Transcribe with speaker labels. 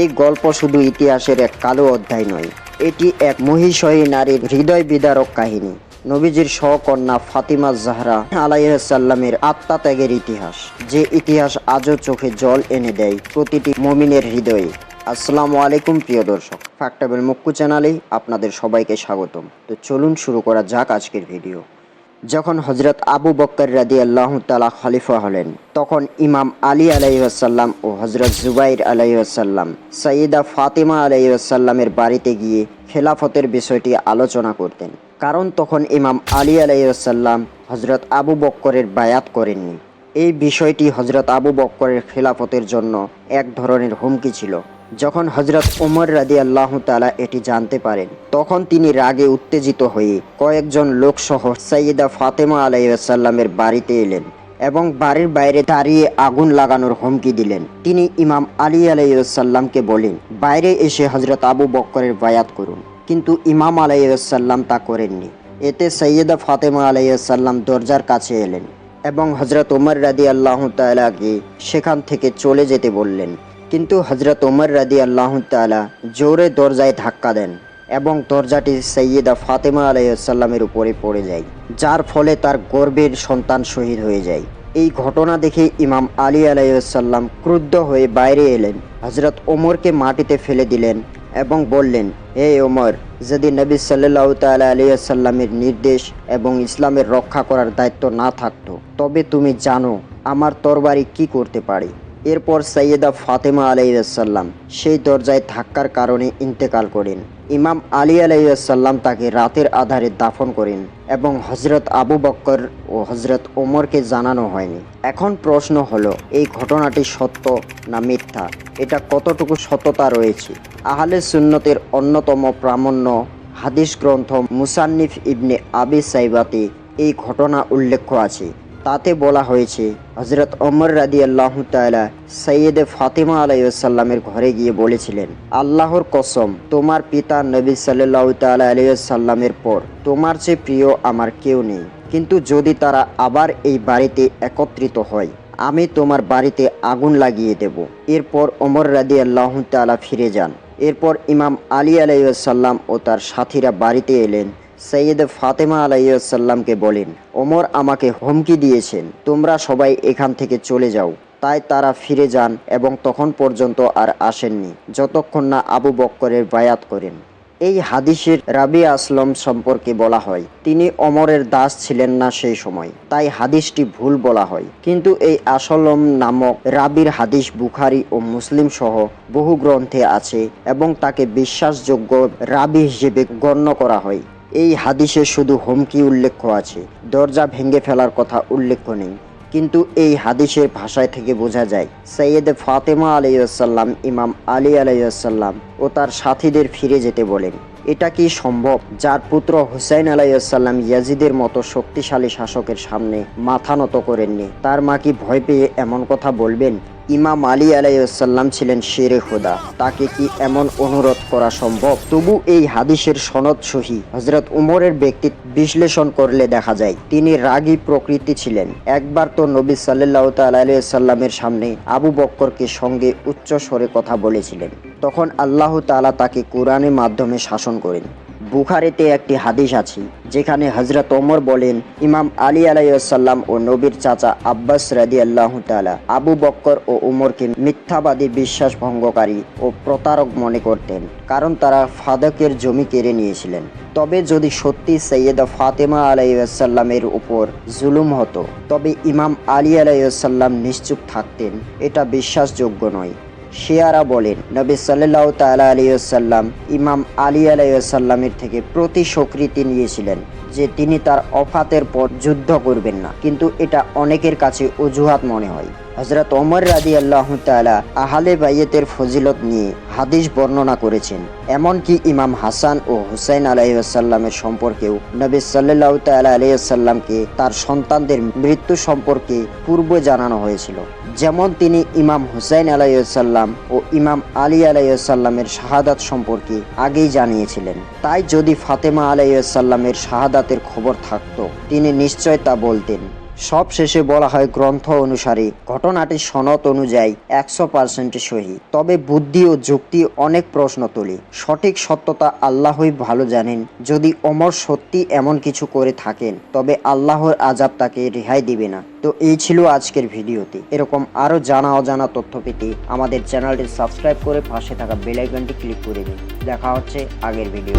Speaker 1: এই গল্প শুধু ইতিহাসের এক কালো অধ্যায় নয়, এটি এক মহিষয়ী নারীর হৃদয় বিদারক কাহিনী। নবীজির সহকন্যা ফাতিমা জাহরা আলাইসাল্লামের আত্মাত্যাগের ইতিহাস, যে ইতিহাস আজও চোখে জল এনে দেয় প্রতিটি মমিনের হৃদয়ে। আসসালামু আলাইকুম, প্রিয় দর্শক। ফ্যাক্টাবেল মুক্কু চ্যানেলে আপনাদের সবাইকে স্বাগতম। তো চলুন শুরু করা যাক আজকের ভিডিও। যখন হজরত আবু বক্কর রাদি আল্লাহ তালা খলিফা হলেন, তখন ইমাম আলী আলাইসাল্লাম ও হজরত জুবাইর আলাইসাল্লাম সঈদা ফাতিমা আলাইসাল্লামের বাড়িতে গিয়ে খেলাফতের বিষয়টি আলোচনা করতেন। কারণ তখন ইমাম আলী আলাইসাল্লাম হজরত আবু বক্করের বায়াত করেননি। এই বিষয়টি হজরত আবু বক্করের খেলাফতের জন্য এক ধরনের হুমকি ছিল। যখন হজরত ওমর রাদি আল্লাহ তালা এটি জানতে পারেন, তখন তিনি রাগে উত্তেজিত হয়ে কয়েকজন লোকসহ সৈয়দা ফাতেমা আলাইসাল্লামের বাড়িতে এলেন এবং বাড়ির বাইরে দাঁড়িয়ে আগুন লাগানোর হুমকি দিলেন। তিনি ইমাম আলী আলাইসাল্লামকে বলেন, বাইরে এসে হজরত আবু বক্করের বায়াত করুন। কিন্তু ইমাম আলাইসাল্লাম তা করেননি। এতে সৈয়দা ফাতেমা আলাইসাল্লাম দরজার কাছে এলেন এবং হজরত ওমর রাদি আল্লাহ তালাকে সেখান থেকে চলে যেতে বললেন। কিন্তু হজরত ওমর রাদি আল্লাহ তালা জোরে দরজায় ধাক্কা দেন এবং দরজাটি সৈয়দা ফাতেমা আলাইসাল্লামের উপরে পড়ে যায়, যার ফলে তার গর্বের সন্তান শহীদ হয়ে যায়। এই ঘটনা দেখে ইমাম আলী আলাইসাল্লাম ক্রুদ্ধ হয়ে বাইরে এলেন। হজরত ওমরকে মাটিতে ফেলে দিলেন এবং বললেন, হে ওমর, যদি নবী সাল্লাহ তালা আলিয়াসাল্লামের নির্দেশ এবং ইসলামের রক্ষা করার দায়িত্ব না থাকতো, তবে তুমি জানো আমার তরবারি কি করতে পারে? এরপর সৈয়দা ফাতেমা আলাইসাল্লাম সেই দরজায় ধাক্কার কারণে ইন্তেকাল করেন। ইমাম আলী আলাইসাল্লাম তাকে রাতের আধারে দাফন করেন এবং হজরত আবু বক্কর ও হজরত ওমরকে জানানো হয়নি। এখন প্রশ্ন হলো, এই ঘটনাটি সত্য না মিথ্যা? এটা কতটুকু সততা রয়েছে? আহলে সুন্নতের অন্যতম প্রামাণ্য হাদিস গ্রন্থ মুসান্নিফ ইবনে আবি সাইবাতে এই ঘটনা উল্লেখ্য আছে। তাতে বলা হয়েছে হজরত অমর রাদি আল্লাহ তালা সৈয়দে ফাতিমা আলাইসাল্লামের ঘরে গিয়ে বলেছিলেন, আল্লাহর কসম, তোমার পিতা নবী সাল্লাহ তালা আলাইসাল্লামের পর তোমার চেয়ে প্রিয় আমার কেউ নেই। কিন্তু যদি তারা আবার এই বাড়িতে একত্রিত হয়, আমি তোমার বাড়িতে আগুন লাগিয়ে দেব। এরপর ওমর রাদি আল্লাহ তালা ফিরে যান। এরপর ইমাম আলী আলাইসাল্লাম ও তার সাথীরা বাড়িতে এলেন। সৈয়দ ফাতেমা আলাইসাল্লামকে বলেন, ওমর আমাকে হুমকি দিয়েছেন, তোমরা সবাই এখান থেকে চলে যাও। তাই তারা ফিরে যান এবং তখন পর্যন্ত আর আসেননি, যতক্ষণ না আবু বক্করের বায়াত করেন। এই হাদিসের রাবি আসলম সম্পর্কে বলা হয়, তিনি অমরের দাস ছিলেন না সেই সময়, তাই হাদিসটি ভুল বলা হয়। কিন্তু এই আসলম নামক রাবির হাদিস বুখারি ও মুসলিম সহ বহু গ্রন্থে আছে এবং তাকে বিশ্বাসযোগ্য রাবি হিসেবে গণ্য করা হয়। এই হাদিসে শুধু হুমকি উল্লেখ আছে, দরজা ভেঙে ফেলার কথা উল্লেখ নেই। কিন্তু এই হাদিসের ভাষায় থেকে বোঝা যায় সৈয়দ ফাতেমা আলাইসাল্লাম ইমাম আলী আলাইসাল্লাম ও তার সাথীদের ফিরে যেতে বলেন। এটা কি সম্ভব? যার পুত্র হুসাইন আলাইসাল্লাম ইয়াজিদের মতো শক্তিশালী শাসকের সামনে মাথা নত করেননি, তার মা কি ভয় পেয়ে এমন কথা বলবেন? ইমাম আলী আলাইসাল্লাম ছিলেন শেরে খোদা তাকে কি এমন অনুরোধ করা সম্ভব? তবু এই হাদিসের সনদ সহি। হজরত উমরের ব্যক্তিত্ব বিশ্লেষণ করলে দেখা যায়, তিনি রাগী প্রকৃতি ছিলেন। একবার তো নবী সাল্লাহ তাল্লামের সামনে আবু বক্করকে সঙ্গে উচ্চ স্বরে কথা বলেছিলেন। তখন আল্লাহ তালা তাকে কোরআনের মাধ্যমে শাসন করেন। বুখারিতে একটি হাদিস আছে, যেখানে হজরত ওমর বলেন, ইমাম আলী আলাইসাল্লাম ও নবীর চাচা আব্বাস রাদি আল্লাহ তালা আবু বক্কর ও উমরকে মিথ্যাবাদী বিশ্বাস ভঙ্গকারী ও প্রতারক মনে করতেন, কারণ তারা ফাদকের জমি কেড়ে নিয়েছিলেন। তবে যদি সত্যি সৈয়দা ফাতেমা আলাইসাল্লামের উপর জুলুম হতো, তবে ইমাম আলী আলাইসাল্লাম নিশ্চুপ থাকতেন, এটা বিশ্বাসযোগ্য নয়। শিয়ারা বলেন, নবী সাল্লাহ তালা আলিয়াল্লাম ইমাম আলী আলাইসাল্লামের থেকে প্রতি স্বীকৃতি নিয়েছিলেন যে তিনি তার অফাতের পর যুদ্ধ করবেন না। কিন্তু এটা অনেকের কাছে অজুহাত মনে হয়। হজরত ওমর রাদি আল্লাহ তালা আহালে বাইয়েতের ফজিলত নিয়ে হাদিস বর্ণনা করেছেন। এমনকি ইমাম হাসান ও হুসাইন আলাইসাল্লামের সম্পর্কেও নবী সাল্লাহ তালা আলাইসাল্লামকে তার সন্তানদের মৃত্যু সম্পর্কে পূর্ব জানানো হয়েছিল। যেমন তিনি ইমাম হুসাইন আলাইসাল্লাম ও ইমাম আলী আলাইসাল্লামের শাহাদাত সম্পর্কে আগেই জানিয়েছিলেন। তাই যদি ফাতেমা আলাইসাল্লামের শাহাদাতের খবর থাকত, তিনি নিশ্চয় তা বলতেন। সব শেষে বলা হয় গ্রন্থ অনুসারে ঘটনাটি সনদ অনুযায়ী একশো পার্সেন্ট সহি। তবে বুদ্ধি ও যুক্তি অনেক প্রশ্ন তোলে। সঠিক সত্যতা আল্লাহই ভালো জানেন। যদি অমর সত্যি এমন কিছু করে থাকেন, তবে আল্লাহর আজাব তাকে রেহাই দিবে না। তো এই ছিল আজকের ভিডিওতে। এরকম আরও জানা অজানা তথ্য পেতে আমাদের চ্যানেলটি সাবস্ক্রাইব করে পাশে থাকা বেল আইকনটি ক্লিক করে দিন। দেখা হচ্ছে আগের ভিডিও